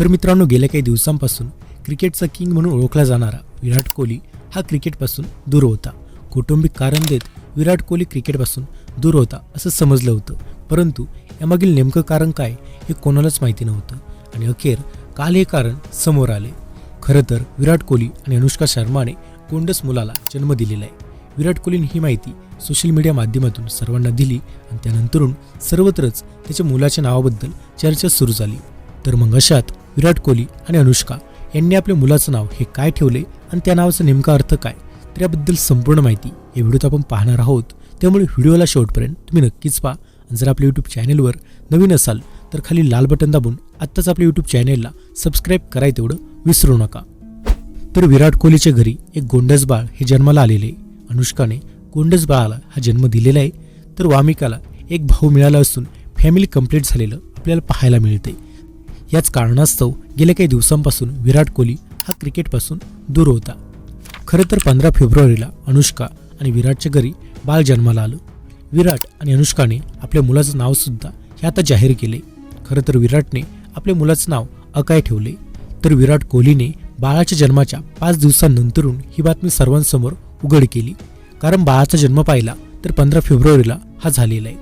तर मित्रांनो गेल्या काही दिवसांपासून क्रिकेटचा किंग म्हणून ओळखला जाणारा विराट कोहली हा क्रिकेटपासून दूर होता. कौटुंबिक कारण देत विराट कोहली क्रिकेटपासून दूर होता असं समजलं होतं. परंतु यामागील नेमकं कारण काय हे कोणालाच माहिती नव्हतं आणि अखेर काल हे कारण समोर आले. खरं तर विराट कोहली आणि अनुष्का शर्माने कोंडस मुलाला जन्म दिलेला आहे. विराट कोहलीने ही माहिती सोशल मीडिया माध्यमातून सर्वांना दिली आणि त्यानंतरून सर्वत्रच त्याच्या मुलाच्या नावाबद्दल चर्चा सुरू झाली. तर मग अशात विराट कोहली आणि अनुष्का यांनी आपल्या मुलाचं नाव हे काय ठेवले आणि त्या नावाचा नेमका अर्थ काय? तर याबद्दल संपूर्ण माहिती या व्हिडिओत आपण पाहणार आहोत. त्यामुळे व्हिडिओला शेवटपर्यंत तुम्ही नक्कीच पहा. आणि जर आपल्या यूट्यूब चॅनेलवर नवीन असाल तर खाली लाल बटन दाबून आत्ताच आपल्या यूट्यूब चॅनेलला सबस्क्राईब कराय तेवढं विसरू नका. तर विराट कोहलीच्या घरी एक गोंडस बाळ हे जन्माला आलेले. आहे. अनुष्काने गोंडस बाळाला हा जन्म दिलेला आहे. तर वामिकाला एक भाऊ मिळाला असून फॅमिली कंप्लीट झालेलं आपल्याला पाहायला मिळते. याच कारणास्तव गेल्या काही दिवसांपासून विराट कोहली हा क्रिकेटपासून दूर होता. खरं तर पंधरा फेब्रुवारीला अनुष्का आणि विराटच्या घरी बाळ जन्माला आलं. विराट आणि अनुष्काने आपल्या मुलाचं नावसुद्धा हे आता जाहीर केले. खरं तर विराटने आपल्या मुलाचं नाव अकाय ठेवले. तर विराट कोहलीने बाळाच्या जन्माच्या पाच दिवसांनंतरून ही बातमी सर्वांसमोर उघड केली. कारण बाळाचा जन्म पाहिला तर पंधरा फेब्रुवारीला हा झालेला आहे.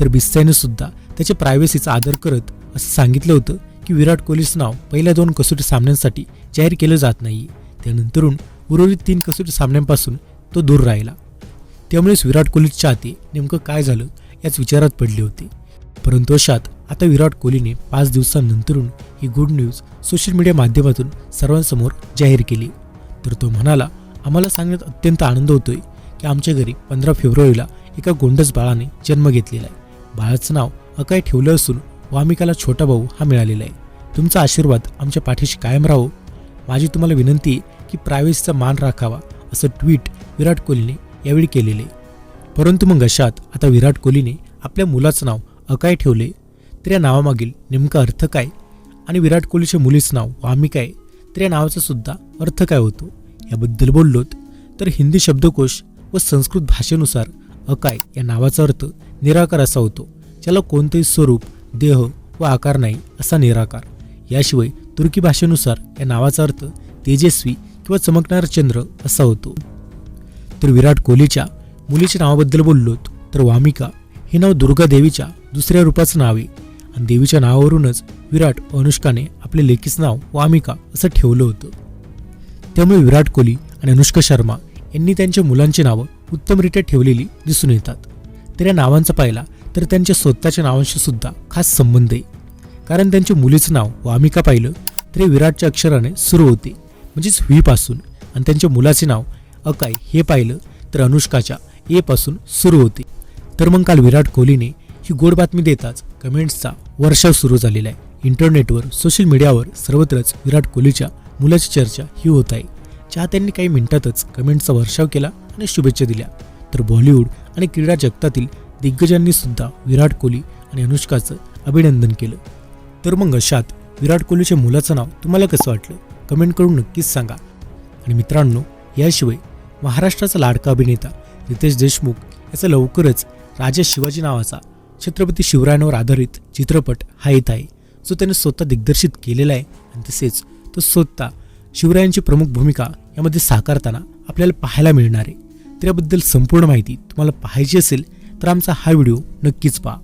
तर बिस्त्याने सुद्धा त्याच्या प्रायव्हसीचा आदर करत असं सांगितलं होतं की विराट कोहलीचं नाव पहिल्या दोन कसोटी सामन्यांसाठी जाहीर केलं जात नाही. त्यानंतरून उर्वरित तीन कसोटी सामन्यांपासून तो दूर राहिला. त्यामुळेच विराट कोहलीचे चाहते नेमकं काय झालं याच विचारात पडले होते. परंतु अशात आता विराट कोहलीने पाच दिवसांनंतरून ही गुड न्यूज सोशल मीडिया माध्यमातून सर्वांसमोर जाहीर केली. तर तो म्हणाला आम्हाला सांगण्यात अत्यंत आनंद होतोय की आमच्या घरी पंधरा फेब्रुवारीला एका गोंडस बाळाने जन्म घेतलेला आहे. बाळाचं नाव अकाय ठेवलं असून वामिकाला छोटा भाऊ हा मिळालेला आहे. तुमचा आशीर्वाद आमच्या पाठीशी कायम राहो. माझी तुम्हाला विनंती आहे की प्रायव्हसीचा मान राखावा असं ट्विट विराट कोहलीने यावेळी केलेले. परंतु मग अशात आता विराट कोहलीने आपल्या मुलाचं नाव अकाय ठेवले तर या नावामागील नेमका अर्थ काय? आणि विराट कोहलीच्या मुलीचं नाव वामिका आहे तर या नावाचा सुद्धा अर्थ काय होतो? याबद्दल बोललोत तर हिंदी शब्दकोश व संस्कृत भाषेनुसार अकाय या नावाचा अर्थ निराकार असा होतो ज्याला कोणतंही स्वरूप देह व आकार नाही असा निराकार. याशिवाय तुर्की भाषेनुसार या नावाचा अर्थ तेजस्वी किंवा चमकणारा चंद्र असा होतो. तर विराट कोहलीच्या मुलीच्या नावाबद्दल बोललोत तर वामिका हे नाव दुर्गा देवीच्या दुसऱ्या रूपाचं नाव आहे. आणि देवीच्या नावावरूनच विराट अनुष्काने आपले लेखीचं नाव वामिका असं ठेवलं होतं. त्यामुळे विराट कोहली आणि अनुष्का शर्मा यांनी त्यांच्या मुलांची नावं उत्तमरित्या ठेवलेली दिसून येतात. तर या नावांचा पाहिला तर त्यांच्या स्वतःच्या नावांशी सुद्धा खास संबंध आहे. कारण त्यांच्या मुलीचं नाव वामिका पाहिलं? तर हे विराटच्या अक्षराने सुरू होते. म्हणजेच व्हीपासून आणि त्यांच्या मुलाचे नाव अकाय हे पाहिलं तर अनुष्काच्या ए पासून सुरू होते. तर मग काल विराट कोहलीने ही गोड बातमी देताच कमेंट्सचा वर्षाव सुरू झालेला आहे. इंटरनेटवर सोशल मीडियावर सर्वत्रच विराट कोहलीच्या मुलाची चर्चा ही होत आहे. चाहत्यांनी काही मिनिटातच कमेंट्सचा वर्षाव केला आणि शुभेच्छा दिल्या. तर बॉलिवूड आणि क्रीडा जगतातील दिग्गजांनी सुद्धा विराट कोहली आणि अनुष्काचं अभिनंदन केलं. तर मग अशात विराट कोहलीच्या मुलाचं नाव तुम्हाला कसं वाटलं? कमेंट करून नक्कीच सांगा. आणि मित्रांनो याशिवाय महाराष्ट्राचा लाडका अभिनेता रितेश देशमुख याचा लवकरच राजा शिवाजी नावाचा छत्रपती शिवरायांवर आधारित चित्रपट हा येत आहे. जो त्याने स्वतः दिग्दर्शित केलेला आहे आणि तसेच तो स्वतः शिवरायांची प्रमुख भूमिका यामध्ये साकारताना आपल्याला पाहायला मिळणार आहे. त्याबद्दल संपूर्ण माहिती तुम्हाला पाहायची असेल तर आमचा हा व्हिडिओ नक्कीच पहा.